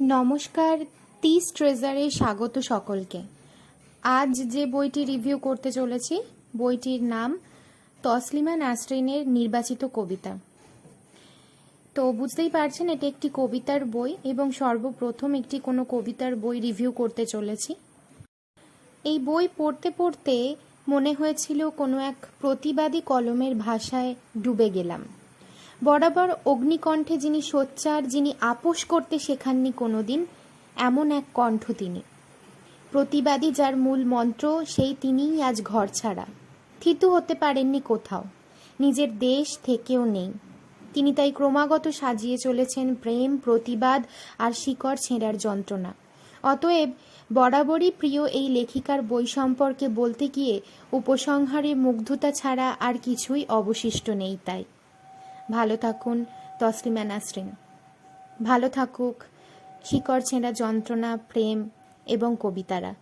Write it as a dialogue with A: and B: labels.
A: নমস্কার তিস ট্রেজারে স্বাগত সকলকে। আজ যে বইটি রিভিউ করতে চলেছি, বইটির নাম তসলিমা নাসরিনের নির্বাচিত কবিতা। তো বুঝতেই পারছেন, এটি একটি কবিতার বই এবং সর্বপ্রথম একটি কোনো কবিতার বই রিভিউ করতে চলেছি। এই বই পড়তে পড়তে মনে হয়েছিল কোনো এক প্রতিবাদী কলমের ভাষায় ডুবে গেলাম। বরাবর অগ্নিকণ্ঠে যিনি সোচ্চার, যিনি আপোষ করতে শেখাননি কোনোদিন, এমন এক কণ্ঠ তিনি। প্রতিবাদী যার মূল মন্ত্র, সেই তিনিই আজ ঘর ছাড়া। থিতু হতে পারেননি কোথাও। নিজের দেশ থেকেও নেই। তিনি তাই ক্রমাগত সাজিয়ে চলেছেন প্রেম, প্রতিবাদ আর শিকড় ছেঁড়ার যন্ত্রণা। অতএব বরাবরই প্রিয় এই লেখিকার বই সম্পর্কে বলতে গিয়ে উপসংহারে মুগ্ধতা ছাড়া আর কিছুই অবশিষ্ট নেই তাই। ভালো থাকুন তসলিমা নাসরিন। ভালো থাকুক শিকড় ছেঁড়া যন্ত্রণা প্রেম এবং কবিতারা।